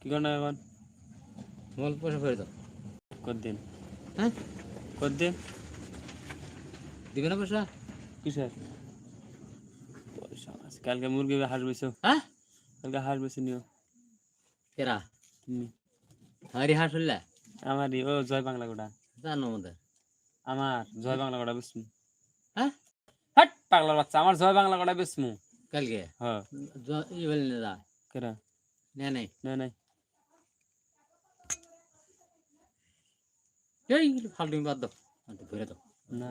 কি করেন এখন? মোবাইল পয়সা ফেরত দাও কদিন হ্যাঁ? কদিন দিবে না পয়সা? কিসের? পয়সা আছে। কালকে মুরগি হাঁস বেছো হ্যাঁ? কালকে হাঁস বেছে নিও। কেরা তুমি হারি হাঁস হইলা? আমারই ও জয় বাংলা গোটা। জানো আমাদের। আমার জয় বাংলা গোটা বেসমু হ্যাঁ? হাট পাগলার বাচ্চা আমার জয় বাংলা গোটা বেসমু কালকে? হ্যাঁ। ই বলে না দা কেরা? নে নাই না নাই এই ফালতু বাদ দাও। ফেরত দাও। না।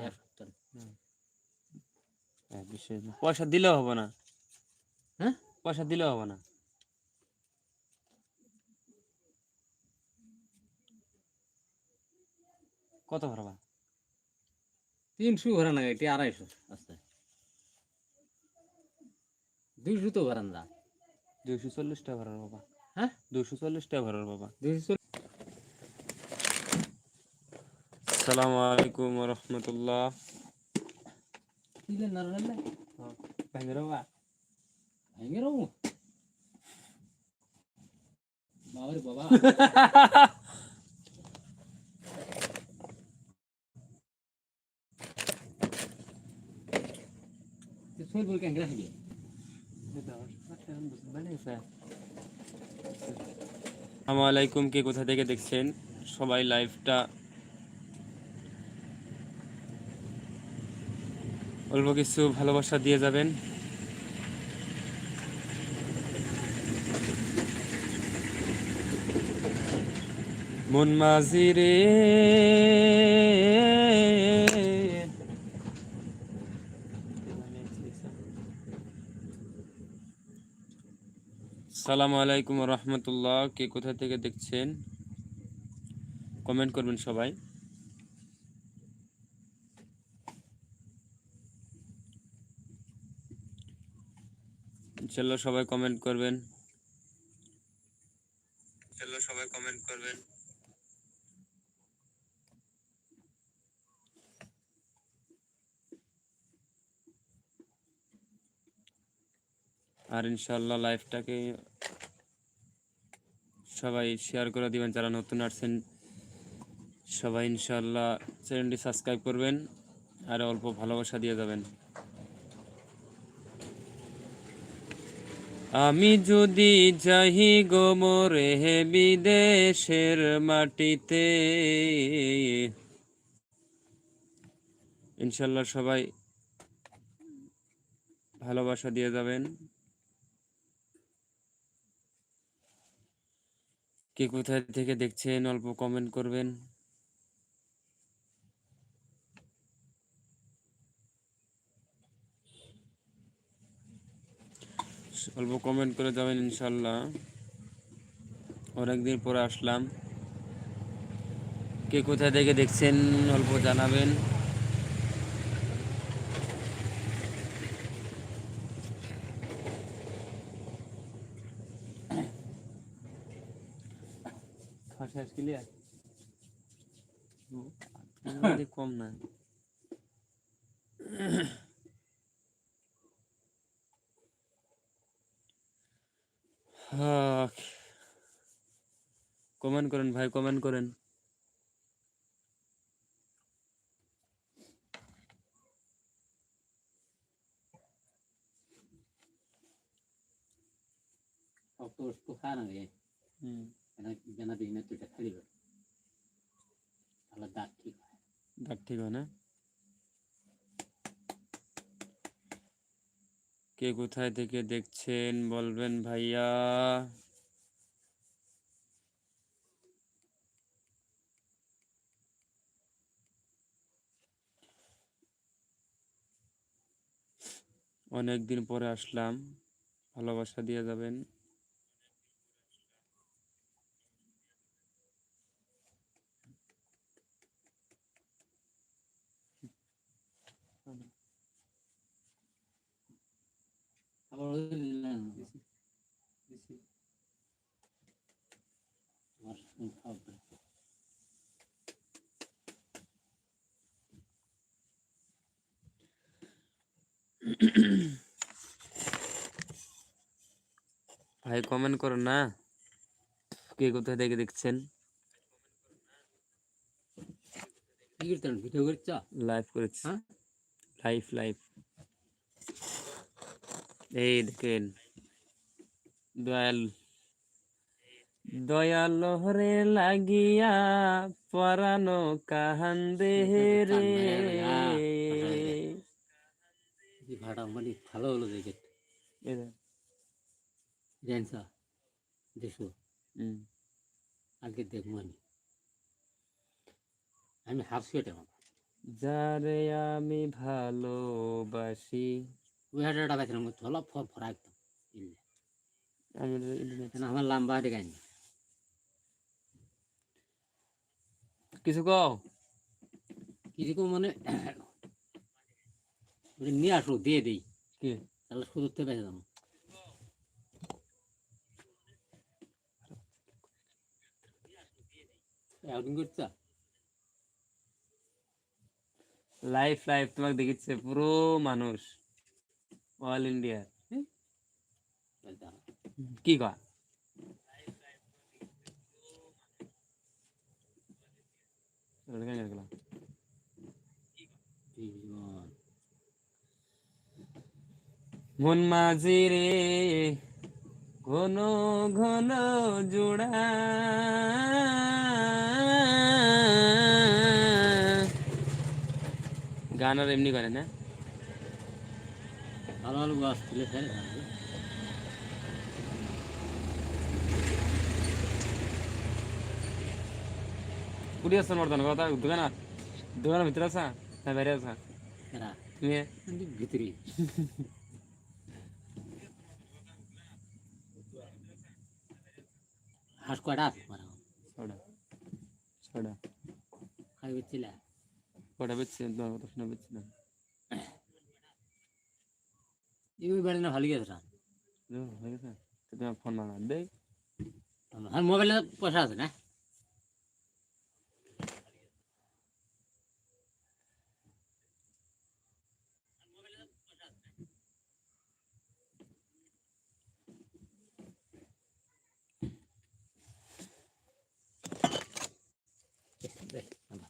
পয়সা দিলেও হবে না। হ্যাঁ? পয়সা দিলেও হবে না। কত ভরবা? তিনশো ভরা না এটি আড়াইশো। আস্তে দুইশো তো ভরান দা। দুইশো চল্লিশ টাকা ভরার বাবা। হ্যাঁ? দুইশো চল্লিশ টাকা ভরার বাবা। দুইশো আসসালামু আলাইকুম রহমতুল্লাহ। চল্লিশ না রান্না ভাঙে বাবা। ভেঙে আলাইকুম কে কোথা থেকে দেখছেন সবাই লাইভটা অল্প কিছু ভালোবাসা দিয়ে যাবেন। মন মাঝি রে সালাম আলাইকুম রহমতুল্লাহ। কে কোথা থেকে দেখছেন? কমেন্ট করবেন সবাই। ইনশাল্লাহ সবাই কমেন্ট করবেন ইনশাল্লাহ সবাই কমেন্ট করবেন আর ইনশাল্লাহ লাইভটাকে সবাই শেয়ার করে দিবেন, যারা নতুন আসছেন, সবাই ইনশাল্লাহ চ্যানেলটি সাবস্ক্রাইব করবেন আর অল্প ভালোবাসা দিয়ে যাবেন। আমি যদি যাহি গোমরে বিদেশের মাটিতে ইনশাল্লাহ সবাই ভালোবাসা দিয়ে যাবেন। কে কোথায় থেকে দেখছেন, অল্প কমেন্ট করবেন। অল্প কমেন্ট করে যাবেন ইনশাল্লাহ। অনেকদিন পরে আসলাম। কে কোথায় থেকে দেখছেন, অল্প জানাবেন। ফাঁসাস ক্লিয়ার? কম না কমেন্ট করেন ভাই কমেন্ট করেন। সব তো তো খায় না হুম। কে কোথায় থেকে দেখছেন বলবেন ভাইয়া অনেক দিন পরে আসলাম। ভালোবাসা দিয়ে যাবেন। দিলেন। ভাই কমেন্ট করো না। কে কোথায় থেকে দেখছেন? ভিডিও করছ? লাইভ করেছি। হ্যাঁ? লাইভ লাইভ এই দেখেন দয়াল। দয়াল হরে লাগিয়া পরানো কাহান্দে রে। এই ভাড়া মানে ভালো হলো দেখে এই দেখ। আজকে দেখব আমি। আমি হাফ আমার। যারে আমি ভালোবাসি ওই বেছিলাম চলা ফর ফরা একদম ইল্লে। আমার লম্বা হাটে গাইনি? কিছু কও? কিছু মানে নিয়ে আসো দিয়ে দিই। কি? তাহলে শুধু তো বেঁচে যাব। আউটিং লাইভ লাইভ তোমাকে দেখিচ্ছে পুরো মানুষ। অল ইন্ডিয়া বলতে হবে। কি কয়? কেন মন মাঝি রে ঘন ঘন জোড়া। গান আর এমনি করে না? ভালো ভালো গাছ তুলে ফেলে থাকবে। কুড়ি আসছেন বর্তমান কথা দোকান দোকানের ভিতরে আসা না বাইরে আসা তুমি? ভিতরে। হাঁস কয়টা আছে মারা ছটা ছটা খাই বেচ্ছিলা কটা বেচছে তোমার কথা শুনে বেচছি না এই বাড়ি না ভালো গেছে না যাও, হয়ে গেছে তো তোমার ফোন মারা দেই আর মোবাইলে পয়সা আছে না দেখ, আমার